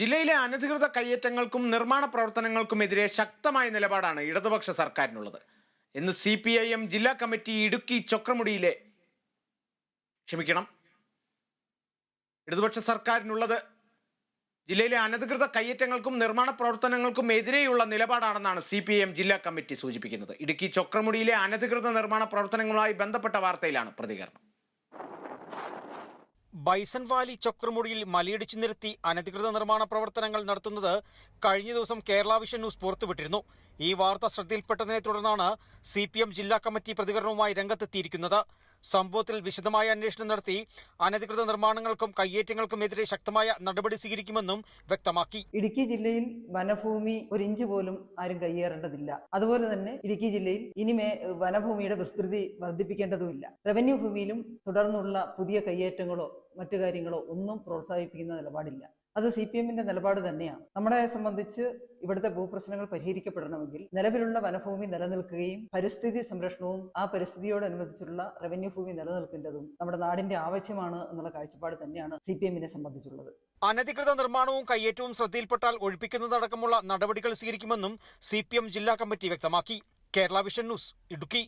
ജില്ലയിലെ അനധികൃത കയ്യേറ്റങ്ങൾക്കും നിർമ്മാണ പ്രവർത്തനങ്ങൾക്കുമെതിരെ ശക്തമായ നിലപാടാണ് ഇടതുപക്ഷ സർക്കാരിനുള്ളത്. എന്ന് സി പി ഐ എം ജില്ലാ കമ്മിറ്റി ഇടുക്കി ചൊക്രമുടിയിലെ ക്ഷമിക്കണം. ഇടതുപക്ഷ സർക്കാരിനുള്ളത് ജില്ലയിലെ അനധികൃത കയ്യേറ്റങ്ങൾക്കും നിർമ്മാണ പ്രവർത്തനങ്ങൾക്കും എതിരെയുള്ള നിലപാടാണെന്നാണ് സി പി എം ജില്ലാ കമ്മിറ്റി സൂചിപ്പിക്കുന്നത്. ഇടുക്കി ചൊക്രമുടിയിലെ അനധികൃത നിർമ്മാണ പ്രവർത്തനങ്ങളുമായി ബന്ധപ്പെട്ട വാർത്തയിലാണ് പ്രതികരണം. ബൈസൺ വാലി ചക്രമുടിയിൽ മലയിടിച്ചു നിരത്തി അനധികൃത നിർമ്മാണ പ്രവർത്തനങ്ങൾ നടത്തുന്നത് കഴിഞ്ഞ ദിവസം കേരള വിഷൻ ന്യൂസ് പുറത്തുവിട്ടിരുന്നു. ഈ വാർത്ത ശ്രദ്ധയിൽപ്പെട്ടതിനെ തുടർന്നാണ് സി ജില്ലാ കമ്മിറ്റി പ്രതികരണവുമായി രംഗത്തെത്തിയിരിക്കുന്നത്. സംഭവത്തിൽ വിശദമായ അന്വേഷണം നടത്തി അനധികൃത നിർമ്മാണങ്ങൾക്കും കയ്യേറ്റങ്ങൾക്കും എതിരെ ശക്തമായ നടപടി സ്വീകരിക്കുമെന്നും വ്യക്തമാക്കി. ഇടുക്കി ജില്ലയിൽ വനഭൂമി ഒരു ഇഞ്ച് പോലും ആരും കയ്യേറേണ്ടതില്ല. അതുപോലെ തന്നെ ഇടുക്കി ജില്ലയിൽ ഇനി വനഭൂമിയുടെ വിസ്തൃതി വർദ്ധിപ്പിക്കേണ്ടതുമില്ല. റവന്യൂ ഭൂമിയിലും തുടർന്നുള്ള പുതിയ കയ്യേറ്റങ്ങളോ മറ്റു കാര്യങ്ങളോ ഒന്നും പ്രോത്സാഹിപ്പിക്കുന്ന നിലപാടില്ല. അത് സി പി എമ്മിന്റെ നിലപാട് തന്നെയാണ്. നമ്മളെ സംബന്ധിച്ച് ഇവിടുത്തെ ഭൂപ്രശ്നങ്ങൾ പരിഹരിക്കപ്പെടണമെങ്കിൽ നിലവിലുള്ള വനഭൂമി നിലനിൽക്കുകയും പരിസ്ഥിതി സംരക്ഷണവും ആ പരിസ്ഥിതിയോടനുബന്ധിച്ചുള്ള റവന്യൂ ഭൂമി നിലനിൽക്കേണ്ടതും നമ്മുടെ നാടിന്റെ ആവശ്യമാണ് എന്നുള്ള കാഴ്ചപ്പാട് തന്നെയാണ് സി പി എമ്മിനെ സംബന്ധിച്ചുള്ളത്. അനധികൃത നിർമ്മാണവും കയ്യേറ്റവും ശ്രദ്ധയിൽപ്പെട്ടാൽ ഒഴിപ്പിക്കുന്നതടക്കമുള്ള നടപടികൾ സ്വീകരിക്കുമെന്നും സി ജില്ലാ കമ്മിറ്റി വ്യക്തമാക്കി. Kerala Vision News Idukki.